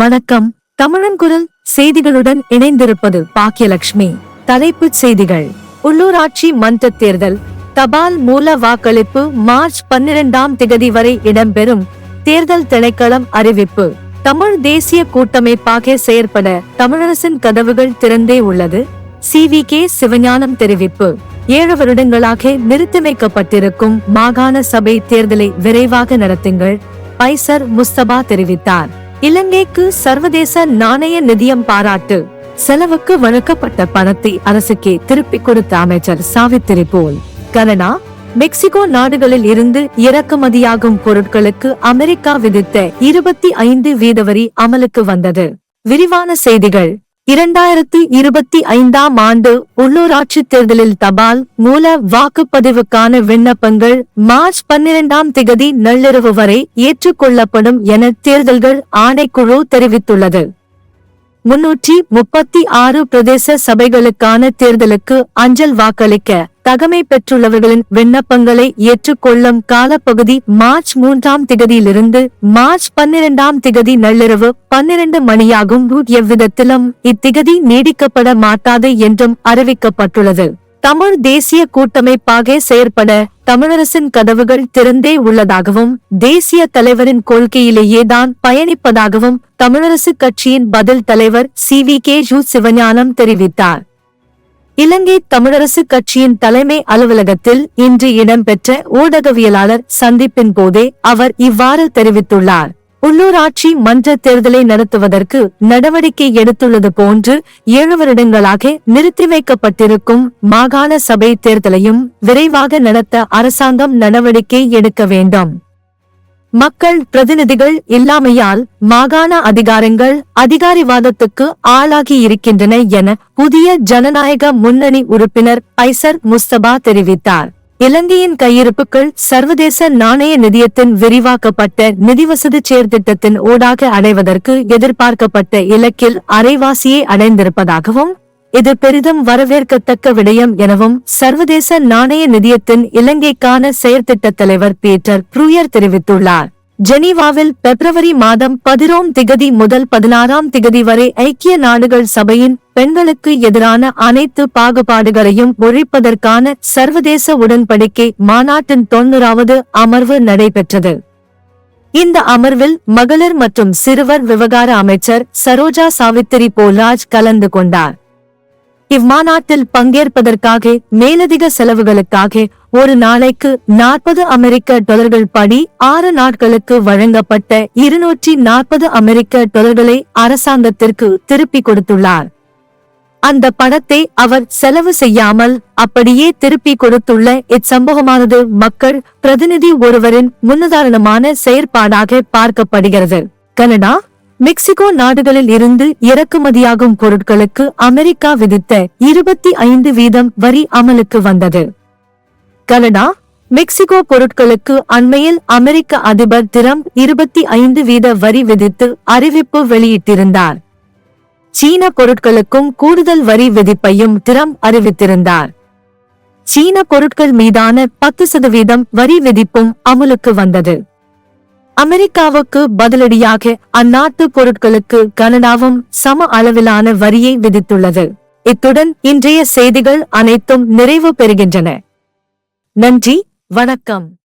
வணக்கம். தமிழன் குரல் செய்திகளுடன் இணைந்திருப்பது பாக்கியலட்சுமி தலைப்புச் செய்திகள். உள்ளூராட்சி மன்ற தேர்தல். தபால் மூல வாக்களிப்பு மார்ச் பன்னிரெண்டாம் திகதி வரை இடம்பெறும் தேர்தல் திணைக்களம் அறிவிப்பு. தமிழ் தேசிய கூட்டமைப்பாக செயற்பட தமிழரசின் கதவுகள் திறந்தே உள்ளது. சி வி கே சிவஞானம் தெரிவிப்பு. ஏழு வருடங்களாக நிறுத்தி வைக்கப்பட்டிருக்கும் மாகாண சபை தேர்தலை விரைவாக நடத்துங்கள் பைசர் முஸ்தபா தெரிவித்தார். இலங்கைக்கு சர்வதேச நாணய நிதியம் பாராட்டு. செலவுக்கு வழங்கப்பட்ட பணத்தை அரசுக்கே திருப்பிக் கொடுத்த அமைச்சர் சாவித்திரி போல். கனடா மெக்சிகோ நாடுகளில் இருந்து இறக்குமதியாகும் பொருட்களுக்கு அமெரிக்கா விதித்த இருபத்தி ஐந்து வீதவரி அமலுக்கு வந்தது. விரிவான செய்திகள். இரண்டாயிரத்து இருபத்தி ஐந்தாம் ஆண்டு உள்ளூராட்சி தேர்தலில் தபால் மூல வாக்குப்பதிவுக்கான விண்ணப்பங்கள் மார்ச் பன்னிரெண்டாம் திகதி நள்ளிரவு வரை ஏற்றுக்கொள்ளப்படும் என தேர்தல்கள் ஆணைக்குழு தெரிவித்துள்ளது. முன்னூற்றி முப்பத்தி ஆறு பிரதேச சபைகளுக்கான தேர்தலுக்கு அஞ்சல் வாக்களிக்க தகமை பெற்றுள்ளவர்களின் விண்ணப்பங்களை ஏற்றுக்கொள்ளும் காலப்பகுதி மார்ச் மூன்றாம் திகதியிலிருந்து மார்ச் பன்னிரெண்டாம் திகதி நள்ளிரவு பன்னிரண்டு மணியாகும். எவ்விதத்திலும் இத்திகதி நீடிக்கப்பட மாட்டாது என்றும் அறிவிக்கப்பட்டுள்ளது. தமிழ் தேசிய கூட்டமைப்பாக செயற்பட தமிழரசின் கதவுகள் திறந்தே உள்ளதாகவும் தேசிய தலைவரின் கொள்கையிலேயேதான் பயணிப்பதாகவும் தமிழரசு கட்சியின் பதில் தலைவர் சி வி கே ஜு சிவஞானம் தெரிவித்தார். இலங்கை தமிழரசு கட்சியின் தலைமை அலுவலகத்தில் இன்று இடம்பெற்ற ஊடகவியலாளர் சந்திப்பின் போதே அவர் இவ்வாறு தெரிவித்துள்ளார். உள்ளூராட்சி மன்ற தேர்தலை நடத்துவதற்கு நடவடிக்கை எடுத்துள்ளது போன்று ஏழு வருடங்களாக நிறுத்தி வைக்கப்பட்டிருக்கும் மாகாண சபை தேர்தலையும் விரைவாக நடத்த அரசாங்கம் நடவடிக்கை எடுக்க வேண்டும். மக்கள் பிரதிநிதிகள் இல்லாமையால் மாகாண அதிகாரங்கள் அதிகாரிவாதத்துக்கு ஆளாகி இருக்கின்றன என புதிய ஜனநாயக முன்னணி உறுப்பினர் பைசர் முஸ்தபா தெரிவித்தார். இலங்கையின் கையிருப்புகள் சர்வதேச நாணய நிதியத்தின் விரிவாக்கப்பட்ட நிதி வசதி செயற்திட்டத்தின் ஊடாக அடைவதற்கு எதிர்பார்க்கப்பட்ட இலக்கில் அரைவாசியை அடைந்திருப்பதாகவும் இது பெரிதும் வரவேற்கத்தக்க விடயம் எனவும் சர்வதேச நாணய நிதியத்தின் இலங்கைக்கான செயற்திட்ட தலைவர் பீட்டர் ப்ரூயர் தெரிவித்துள்ளார். ஜெனீவாவில் பிப்ரவரி மாதம் பதினோம் திகதி முதல் பதினாறாம் திகதி வரை ஐக்கிய நாடுகள் சபையின் பெண்களுக்கு எதிரான அனைத்து பாகுபாடுகளையும் ஒழிப்பதற்கான சர்வதேச உடன்படிக்கை மாநாட்டின் தொன்னூறாவது அமர்வு நடைபெற்றது. இந்த அமர்வில் மகளிர் மற்றும் சிறுவர் விவகார அமைச்சர் சரோஜா சாவித்திரி போல்ராஜ் கலந்து கொண்டார். இம்மாநாட்டில் பங்கேற்பதற்காக மேலதிக செலவுகளுக்காக ஒரு நாளைக்கு நாற்பது அமெரிக்க டொலர்கள் படி ஆறு நாட்களுக்கு வழங்கப்பட்ட இருநூற்றி நாற்பது அமெரிக்க டொலர்களை அரசாங்கத்திற்கு திருப்பிக் கொடுத்துள்ளார். அந்த பணத்தை அவர் செலவு செய்யாமல் அப்படியே திருப்பி கொடுத்துள்ள இச்சம்பவமானது மக்கள் பிரதிநிதி ஒருவரின் முன்னுதாரணமான செயற்பாடாக பார்க்கப்படுகிறது. கனடா மெக்சிகோ நாடுகளில் இருந்து இறக்குமதியாகும் பொருட்களுக்கு அமெரிக்கா விதித்த இருபத்தி ஐந்து வீதம் வரி அமலுக்கு வந்தது. கனடா மெக்சிகோ பொருட்களுக்கு அண்மையில் அமெரிக்க அதிபர் திரம் இருபத்தி ஐந்து வீத வரி விதித்து அறிவிப்பு வெளியிட்டிருந்தார். சீன பொருட்களுக்கும் கூடுதல் வரி விதிப்பையும் திரம் அறிவித்திருந்தார். சீன பொருட்கள் மீதான பத்து சதவீதம் வரி விதிப்பும் அமலுக்கு வந்தது. அமெரிக்காவுக்கு பதிலடியாக அந்நாட்டு பொருட்களுக்கு கனடாவும் சம அளவிலான வரியை விதித்துள்ளது. இத்துடன் இன்றைய செய்திகள் அனைத்தும் நிறைவு பெறுகின்றன. நன்றி வணக்கம்.